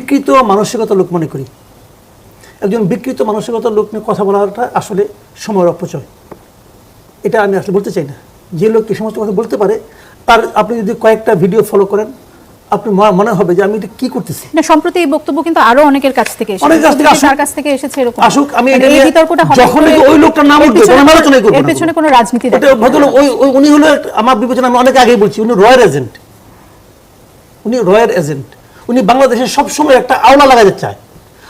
বিকৃত মানসিকতার লোক মনে করি। একজন বিকৃত মানসিকতার লোক নিয়ে কথা বলাটা আসলে সময়ের অপচয়। এটা আমি আসলে বলতে চাই না। যে লোক এই সমস্ত কথা বলতে পারে তার আপনি যদি কয়েকটা ভিডিও ফলো করেন আপনি মনে হবে যে আমি এটা কি করতেছি। না সম্প্রতি এই বক্তব্য কিন্তু আরও অনেকের কাছ থেকে এসেছে। অনেকের কাছ থেকে আসুক। তার কাছ থেকে এসেছে এরকম। আসুক, আমি এটা এই বিতর্কটা যখনই ওই লোকটার নাম উঠবে, তখন আলোচনাই করব এর পেছনে কোনো। রাজনীতি ভদ্রলোক ওই ওই- উনি হলো আমার বিবেচনা আমি অনেক আগেই বলছি উনি রয়্যাল এজেন্ট। উনি রয়্যাল এজেন্ট। উনি বাংলাদেশে সবসময় একটা আওলা লাগাতে চায়।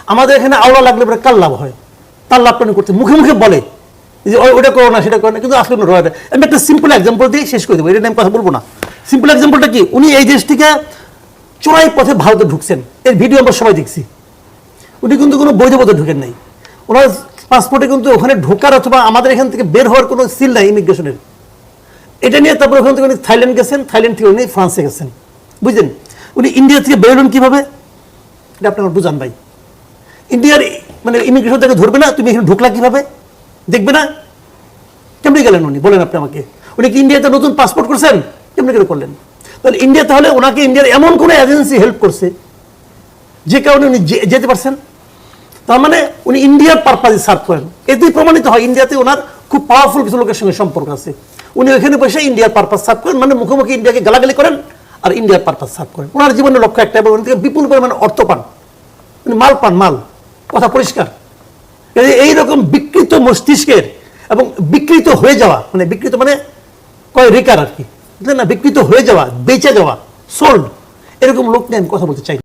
আমাদের এখানে আওলা লাগলে পরে কার লাভ হয়? তার লাভটা উনি করতে? মুখে মুখে বলে যে, ওই- ওটা করো না, সেটা করো না। কিন্তু আসলে উনি রয়্যাল আমি একটা সিম্পল এক্সাম্পল দিয়ে শেষ করে দেবো। এটা নিয়ে আমি কথা বলব না। সিম্পল এক্সাম্পলটা কি? উনি এই দেশ থেকে চোরাই পথে ভারতে ঢুকছেন। এর ভিডিও আমরা সবাই দেখছি। উনি কিন্তু কোনো বৈধ পথে ঢুকেন নাই। ওনার পাসপোর্টে কিন্তু ওখানে ঢোকার অথবা আমাদের এখান থেকে বের হওয়ার কোনো সিল নাই ইমিগ্রেশনের এটা নিয়ে তারপর ওখান থেকে উনি থাইল্যান্ড গেছেন। থাইল্যান্ড থেকে উনি ফ্রান্সে গেছেন। বুঝলেন? উনি ইন্ডিয়া থেকে বেরোলেন কীভাবে? এটা আপনি আমার বুঝান ভাই। ইন্ডিয়ার মানে ইমিগ্রেশন থেকে ধরবে না তুমি এখানে ঢুকলা কীভাবে? দেখবে না? কেমনি গেলেন উনি? বলেন আপনি আমাকে। উনি কি ইন্ডিয়াতে নতুন পাসপোর্ট করছেন? কেমনি করে করলেন? তাহলে ইন্ডিয়া তাহলে ওনাকে ইন্ডিয়ার এমন কোনো এজেন্সি হেল্প করছে যে কারণে উনি যেতে পারছেন? তার মানে উনি ইন্ডিয়ার পারপাজে সার্ভ করেন। এতেই প্রমাণিত হয় ইন্ডিয়াতে ওনার খুব পাওয়ারফুল কিছু লোকের সঙ্গে সম্পর্ক আছে। উনি ওইখানে বসে ইন্ডিয়ার পারপাস সার্ভ করেন মানে মুখোমুখি ইন্ডিয়াকে গালাগালি করেন আর ইন্ডিয়ার পারপাস সার্ভ করেন ওনার জীবনের লক্ষ্য একটা এবং থেকে বিপুল পরিমাণে অর্থ পান। উনি মাল পান, মাল। কথা পরিষ্কার। এই এইরকম বিকৃত মস্তিষ্কের এবং বিকৃত হয়ে যাওয়া মানে বিকৃত মানে কয় রেকার আর কি। না? বিকৃত হয়ে যাওয়া, বেঁচে যাওয়া সোল্ড এরকম লোক নিয়ে আমি কথা বলতে চাই